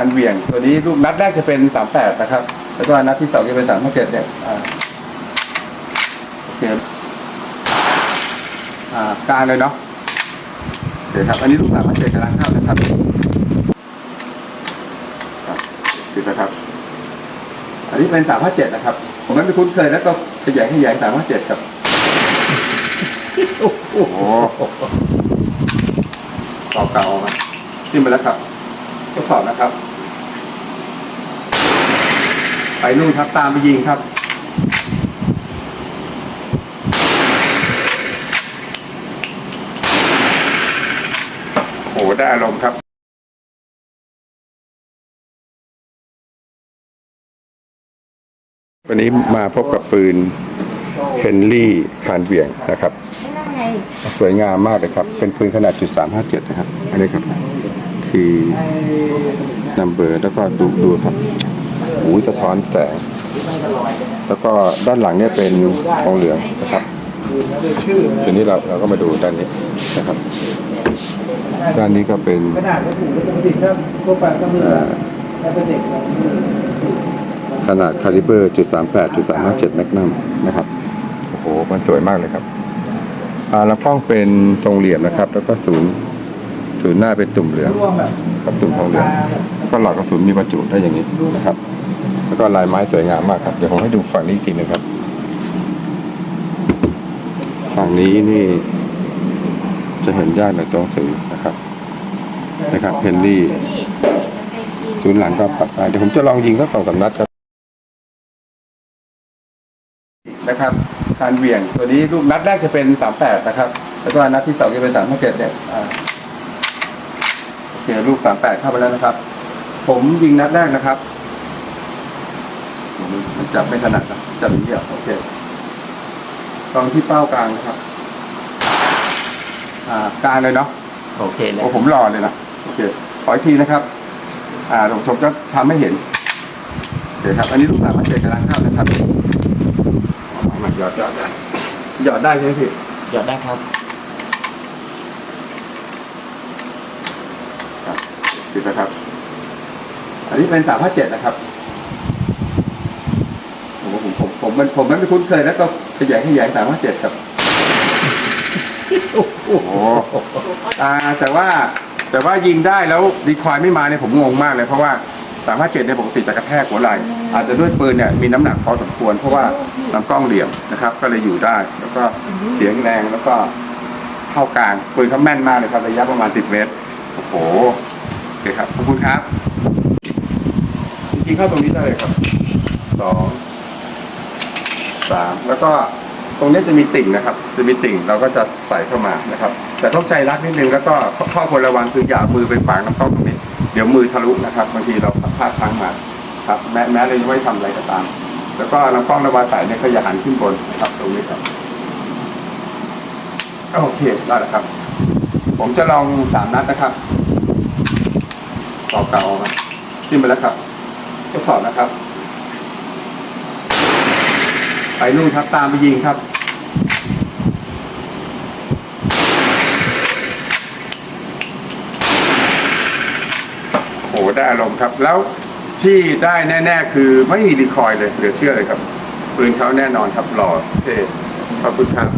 การเหวี่ยงตัวนี้ลูกนัดแรกจะเป็นสามแปดนะครับ แล้วก็นัดที่สองจะเป็นสามห้าเจ็ดเนี่ยอ่าโอเคอ่ากลางเลยเนาะโอเคครับ อันนี้ลูกสามห้าเจ็ดกำลังเข้านะครับปิดนะครับ อันนี้เป็นสามห้าเจ็ดนะครับ ผมไม่คุ้นเคยแล้วก็ขยายขยายสามห้าเจ็ดครับโอ้โหเก่าเก่าๆมาขึ้นไปแล้วครับทดสอบนะครับ ไปนู่นครับตามไปยิงครับ โอ้ได้อารมณ์ครับวันนี้มาพบกับปืนเฮนรี่คานเวียงนะครับ สวยงามมากเลยครับ เป็นปืนขนาดจุดสามห้าเจ็ดนะครับ อันนี้ครับ คือนัมเบอร์แล้วก็ดูดูครับ หูสะท้อนแสง แล้วก็ด้านหลังเนี่ยเป็นทองเหลืองนะครับทีนี้เราเราก็มาดูด้านนี้นะครับ ด้านนี้ก็เป็นขนาดก็ถูกปกติถ้าทั่วไปก็มีเอ่อถ้าเป็นเด็กเราขนาดคาลิเบอร์จุดสามแปดจุดสามห้าเจ็ดแมกนัมนะครับ โอ้โห มันสวยมากเลยครับอ่าลำกล้องเป็นทรงเหลี่ยมนะครับ แล้วก็ศูนย์ ศูนย์หน้าเป็นตุ่มเหลืองร่วงแบบกับตุ่มทองเหลืองก็หลอดกระสุนมีบรรจุได้อย่างนี้นะครับ แล้วก็ลายไม้สวยงามมากครับ เดี๋ยวผมให้ดูฝั่งนี้อีกทีหนึงครับ ฝั่งนี้นี่ จะเห็นยากในตัวหนังสือนะครับ นะครับเฮนรี่ศูนย์หลังก็ปรับได้เดี๋ยวผมจะลองยิงสักสองสามนัดครับนะครับการเหวี่ยงตัวนี้ลูกนัดแรกจะเป็นสามแปดนะครับ แล้วก็นัดที่สองจะเป็นสามห้าเจ็ดเนี่ย ลูกสามแปดเข้าไปแล้วนะครับ ผมยิงนัดแรกนะครับมันจับไม่ถนัดนะจับอย่างนี้อะโอเคตองที่เป้ากลางนะครับ อ่ากลางเลยเนาะโอเคเลยโอ้ผมรอเลยนะโอเคขออีกทีนะครับ อ่าผมผมจะทำให้เห็นโอเคครับ อันนี้ลูกสามพันเจ็ดกำลังเข้านะครับเอามาหยอดหยอดได้หยอดได้ใช่ไหมพี่หยอดได้ครับครับ ปิดนะครับ อันนี้เป็นสามห้าเจ็ดนะครับผมผมผมผมมันผมไม่คุ้นเคยแล้วก็ขยายขยายสามห้าเจ็ดครับโอ้โหอ่าแต่ว่าแต่ว่ายิงได้แล้วดีคอยไม่มาเนี่ยผมงงมากเลยเพราะว่าสามารถเจ็ดเนี่ยปกติจะกระแทกหัวไหล่อาจจะด้วยปืนเนี่ยมีน้ำหนักพอสมควร เพราะว่าลำกล้องเหลี่ยมนะครับ ก็เลยอยู่ได้ แล้วก็เสียงแรงแล้วก็เข้ากลางปืนเขาแม่นมากเลยครับระยะประมาณสิบเมตรโอ้โหโอ เคครับ ขอบคุณครับจริงๆเข้าตรงนี้ได้เลยครับสองสามแล้วก็ตรงนี้จะมีติ่งนะครับ จะมีติ่งเราก็จะใส่เข้ามานะครับ แต่ต้องใจรักนิดนึงแล้วก็ข้อควรระวังคืออย่ามือไปฝังน้ำกล้องตรงนี้เดี๋ยวมือทะลุนะครับบางทีเราพลาดพลั้งมาครับแม้แม้เราไม่ทำอะไรก็ตาม แล้วก็น้ำกล้องระบายสายเนี่ยก็อย่าหันขึ้นบนนะครับตรงนี้ครับโอเคได้แล้วครับ ผมจะลองสามนัดนะครับ เก่าออกมาขึ้นไปแล้วครับทดสอบนะครับ ไปนู่นครับตามไปยิงครับโอ้ได้อารมณ์ครับ แล้วที่ได้แน่ ๆ คือไม่มีดีคอยเลยเหลือเชื่อเลยครับปืนเขาแน่นอนครับหล่อเท่ขอบคุณครับ